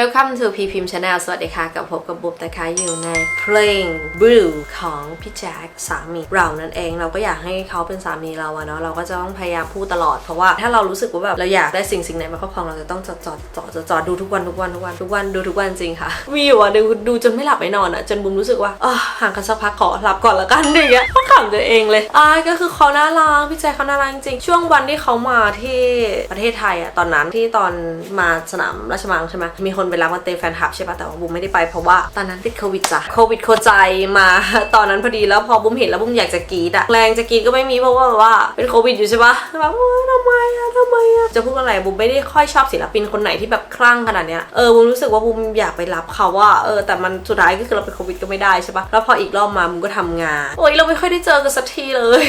Welcome to P Pim Channel สวัสดีค่ะ กับพบกับบุ๊บนะคะ อยู่ในเพลง Blue ของพี่แจ็คสามีเรานั่นเอง เราก็อยากให้เขาเป็นสามีเราอะเนาะ เราก็จะต้องพยายามพูดตลอด เพราะว่าถ้าเรารู้สึกว่าแบบเราอยากได้สิ่งสิ่งไหนมาครอบครองเราจะต้องจอดจอดจอดจดจดดูทุกวันทุกวันทุกวันทุกวันดูทุกวันจริงค่ะ มีอยู่วันหนึงดูจนไม่หลับไม่นอนอะจนบุมรู้สึกว่าห่างกันสักพักขอหลับก่อนละกันอย่างเงี้ยก็ขำตัวเองเลยอ่าก็คือเขาน่ารักพี่แจ็คเขาน่ารักจริงช่วงวันที่เขามาที่ประเทศไทยอะตอนนั้นที่ตอนมาสนามราชมังใช่ไหมมีคนไปรับมาเตะแฟนคลับใช่ปะแต่ว่าบุ้มไม่ได้ไปเพราะว่าตอนนั้นติดโควิดจ้ะโควิดโคใจมาตอนนั้นพอดีแล้วพอบุ้มเห็นแล้วบุ้มอยากจะกรีดอะแรงจะกรีดก็ไม่มีเพราะว่าว่าเป็นโควิดอยู่ใช่ปะแบบว่าทำไมอะทำไมอะจะพูดอะไรบุ้มไม่ได้ค่อยชอบศิลปินคนไหนที่แบบคลั่งขนาดเนี้ยเออบุ้มรู้สึกว่าบุ้มอยากไปรับเขาว่าเออแต่มันสุดท้ายก็คือเราเป็นโควิดก็ไม่ได้ใช่ปะแล้วพออีกรอบมาบุ้มก็ทำงานโอ้ยเราไม่ค่อยได้เจอกันสักทีเลย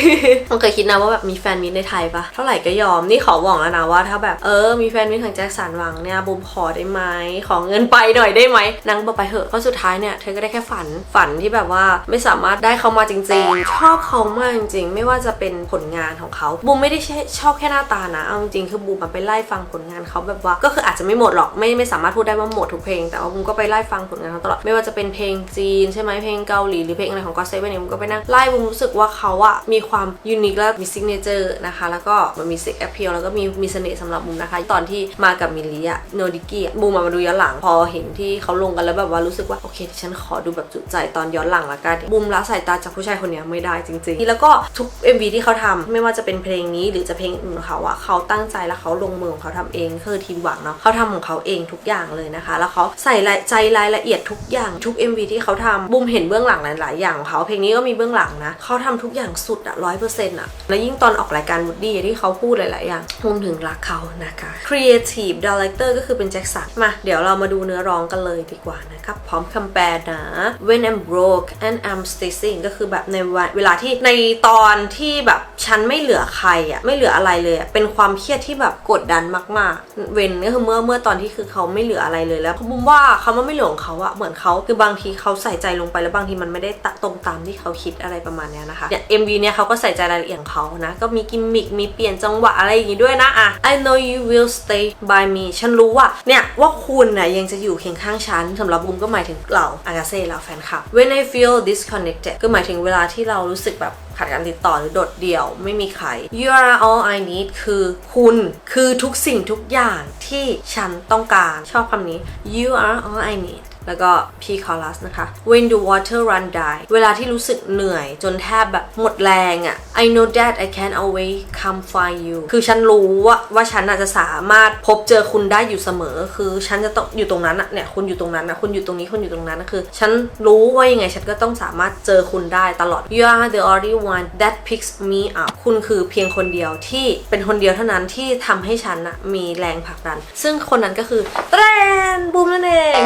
มันเคยคิดนะว่าแบบมีแฟนมิตรในไทยปะเท่าไหร่ก็ยอมนี่ขอบอกแล้วนะว่าถ้าแบบเออมีแฟนมิตของแจ็คสันหวังเนี่ยบุมขอได้ไหมขอเงินไปหน่อยได้ไหมนางบอกไปเถอะเพราะสุดท้ายเนี่ยเธอก็ได้แค่ฝันฝันที่แบบว่าไม่สามารถได้เขามาจริง ๆ ชอบเขามากจริง ๆ ไม่ว่าจะเป็นผลงานของเขาบูมไม่ได้ชอบแค่หน้าตานะเอาจริงๆคือบูมไปไล่ฟังผลงานเขาแบบว่า ก็คืออาจจะไม่หมดหรอกไม่ไม่สามารถพูดได้ว่าหมดทุกเพลง แต่ว่าบูมก็ไปไล่ฟังผลงานเขาตลอดไม่ว่าจะเป็นเพลงจีนใช่ไหมเพลงเกาหลีหรือเพลงอะไรของก็เซเว่นเนี่ยบูมก็ไปนั่งไล่บูมรู้สึกว่าเขาอะมีความยูนิคและมีซิกเนเจอร์นะคะแล้วก็มันมีเซ็กแอพเพียแล้วก็มีมีเสน่ห์สำหรับบูมนะคะ ตอนที่มากับมิลลีอะโนดิกี้บูมมาดูย้อนหลังพอเห็นที่เขาลงกันแล้วแบบว่ารู้สึกว่าโอเคฉันขอดูแบบจุใจตอนย้อนหลังละกันบูมละสายตาจากผู้ชายคนนี้ไม่ได้จริงๆ แล้วก็ทุก MV ที่เขาทำไม่ว่าจะเป็นเพลงนี้หรือจะเพลงอื่นของเขาอะเขาตั้งใจแล้วเขาลงมือของเขาทำเองคือทีมหวังเนาะเขาทำของเขาเองทุกอย่างเลยนะคะ แล้วเขาใส่ใจรายละเอียดทุกอย่างทุก MV ที่เขาทำบูมเห็นเบื้องหลังหลายๆอย่างของเขาเพลงนี้ก็มีเบื้องหลังนะเขาทำทุกอย่างสุดอะร้อยเปอร์เซ็นต์อะแล้วยิ่งตอนออกรายการวูดดี้ที่เขาพูดหลายๆอย่างบูมถึงรักเขานะคะ Creative Director ก็คือเป็นแจ็คสันมาเดี๋ยวเรามาดูเนื้อร้องกันเลยดีกว่านะครับ พร้อมคำแปลนะ When I'm broke and I'm stitching ก็คือแบบในวันเวลาที่ในตอนที่แบบฉันไม่เหลือใครอะไม่เหลืออะไรเลยเป็นความเครียดที่แบบกดดันมากๆ เว้นก็คือเมื่อเมื่อตอนที่คือเขาไม่เหลืออะไรเลยแล้วผมว่าเขาว่าไม่เหลือของเขาอะเหมือนเขาคือบางทีเขาใส่ใจลงไปแล้วบางทีมันไม่ได้ตตรงตามที่เขาคิดอะไรประมาณเนี้ยนะคะเนี่ย MV เนี่ยเขาก็ใส่ใจรายละเอียดของเขานะ ก็มีกิมมิคมีเปลี่ยนจังหวะอะไรอย่างงี้ด้วยนะอะ I know you will stay by me ฉันรู้ว่าเนี่ยว่าคุณคุณน่ะยังจะอยู่เคียงข้างฉันสำหรับบุมก็หมายถึงเราอากาเซ่เราแฟนคลับ When I feel disconnected ก็หมายถึงเวลาที่เรารู้สึกแบบขาดการติดต่อหรือโดดเดี่ยวไม่มีใคร You are all I need คือคุณคือทุกสิ่งทุกอย่างที่ฉันต้องการชอบคำนี้ You are all I need แล้วก็พีคอรัสนะคะ When the water run dry เวลาที่รู้สึกเหนื่อยจนแทบแบบหมดแรงอะ่ะ I know that I can always come find you คือฉันรู้ว่าว่าฉันอาจจะสามารถพบเจอคุณได้อยู่เสมอ คือฉันจะต้องอยู่ตรงนั้นอะเนี่ยคุณอยู่ตรงนั้นนะคุณอยู่ตรงนี้คุณอยู่ตรงนั้นนะคือ ฉันรู้ว่ายังไงฉันก็ต้องสามารถเจอคุณได้ตลอด You are the only one that picks me up คุณคือเพียงคนเดียวที่เป็นคนเดียวเท่านั้นที่ทำให้ฉันอะมีแรงผลักดัน ซึ่งคนนั้นก็คือแตรนบูมนั่นเอง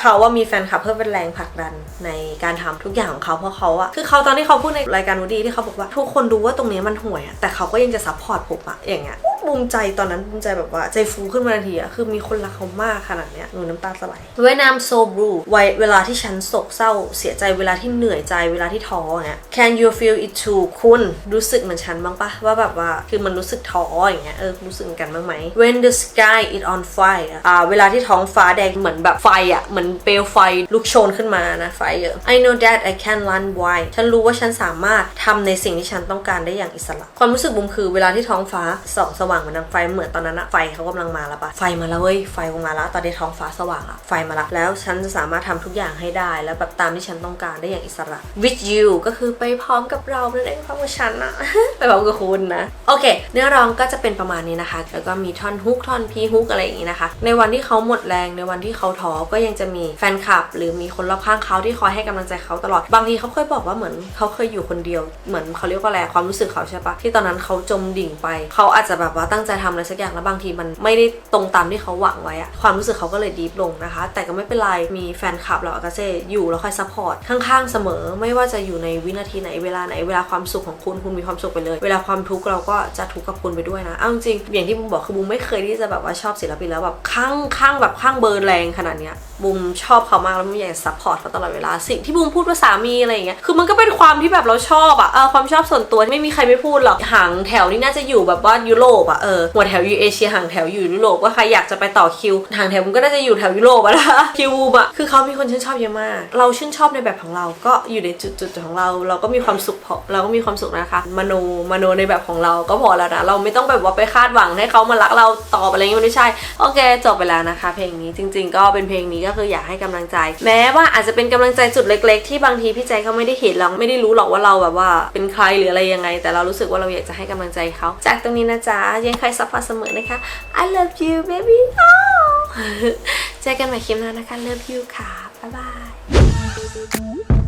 เขาว่ามีแฟนคลับเพื่อเป็นแรงผลักดันในการทำทุกอย่างของเขาเพราะเขาอะคือเขาตอนที่เขาพูดในรายการวูดดี้ที่เขาบอกว่า ทุกคนรู้ว่าตรงนี้มันห่วยอะแต่เขาก็ยังจะซัพพอร์ตผมอะอย่างเงี้ยภูมิใจตอนนั้นภูมิใจแบบว่าใจฟูขึ้นมาทันทีอะคือมีคนรักเขามากขนาดเนี้ยหนูน้ำตาสลาย When I'm so blue ไวเวลาที่ฉันโศกเศร้าเสียใจเวลาที่เหนื่อยใจเวลาที่ท้ออย่างเงี้ย Can you feel it too คุณรู้สึกเหมือนฉันบ้างปะว่าแบบว่าคือมันรู้สึกท้ออย่างเงี้ยเออรู้สึกเหมือนกันบ้างไหม When the sky is on fire อ่าเวลาที่ท้องฟ้าแดงเหมือนแบบไฟอะเหมือนเปลวไฟลุกโชนขึ้นมานะไฟเยอะ I know that I can run wide ฉันรู้ว่าฉันสามารถทำในสิ่งที่ฉันต้องการได้อย่างอิสระ ความรู้สึกบุมคือเวลาที่ท้องฟ้าส่องสว่างเหมือนดังไฟเหมือนตอนนั้นอะไฟเขากำลังมาแล้วปะไฟมาแล้วเว้ยไฟคงมาแล้วตอนที่ท้องฟ้าสว่างอะไฟมาแล้วแล้วฉันจะสามารถทำทุกอย่างให้ได้ แล้วแบบตามที่ฉันต้องการได้อย่างอิสระ with you ก็คือไปพร้อมกับเรานั่นเองพร้อมกับฉันอะไปพร้อมกับคุณนะ โอเค เนื้อร้องก็จะเป็นประมาณนี้นะคะ แล้วก็มีท่อนฮุกท่อนพีฮุกอะไรอย่างนี้นะคะ ในวันที่เขาหมดแรงในวันที่เขาท้อก็ยังจะมีแฟนคลับ หรือมีคนรอบข้างเขาที่คอยให้กำลังใจเขาตลอดบางทีเขาเคยบอกว่าเหมือนเขาเคยอยู่คนเดียวเหมือนเขาเรียกว่าอะไรความรู้สึกเขาใช่ปะที่ตอนนั้นเขาจมดิ่งไปเขาอาจจะแบบว่าตั้งใจทำอะไรสักอย่างแล้วบางทีมันไม่ได้ตรงตามที่เขาหวังไว้อะความรู้สึกเขาก็เลยดีฟลงนะคะ แต่ก็ไม่เป็นไรมีแฟนคลับเราอากาเซ่อยู่แล้วคอยซัพพอร์ตข้างๆเสมอ ไม่ว่าจะอยู่ในวินาทีไหนเวลาไหนเวลาความสุขของคุณคุณมีความสุขไปเลย เวลาความทุกข์เราก็จะทุกข์กับคุณไปด้วยนะเอาจริงอย่างที่บุมบอกคือบุมไม่เคยที่จะแบบว่าชอบศิลปินแล้วแบบข้างข้างแบบข้างเบอร์แรงขนาดเนี้ยบุมชอบเขามากแล้วบุมอยากซัพพอร์ตเขาตลอดเวลาสิ่งที่บุมพูดว่าสามีอะไรอย่างเงี้ยคือมันก็เป็นความที่แบบเราชอบอะเออความชอบส่วนตัวไม่มีใครไม่พูดหรอกหางแถวนี่น่าจะอยู่แบบว่ายุโรปอะเออหัวแถวอยู่เอเชียห่างแถวอยู่ยุโรปว่าใครอยากจะไปต่อคิวห่างแถวมันก็น่าจะอยู่แถวยุโรปอะนะคะคิวอะคือเขามีคนชื่นชอบเยอะมาก เราชื่นชอบในแบบของเราก็อยู่ในจุดๆของเรา เราก็มีความสุขพอเราก็มีความสุขนะคะมโนมโนในแบบของเราก็พอแล้วนะเราไม่ต้องแบบว่าไปคาดหวังให้เขามารักเราตอบอะไรอย่างงี้มันไม่ใช่โอเคจบไปแล้วนะคะ เพลงนี้จริง ๆ ก็เป็นเพลงนี้ก็คืออยากให้กำลังใจ แม้ว่าอาจจะเป็นกำลังใจจุดเล็ก ๆ ที่บางทีพี่ใจเขาไม่ได้เห็นเราไม่ได้รู้หรอกว่าเราแบบว่าเป็นใครหรืออะไรยังไง แต่เรารู้สึกว่าเราอยากจะให้กำลังใจเขาจากตรงนี้นะจ๊ะยังใครซัพพอร์ตเสมอนะคะ I love you baby oh เจอกันใหม่คลิปหน้านะคะ love you ค่ะ บ๊ายบาย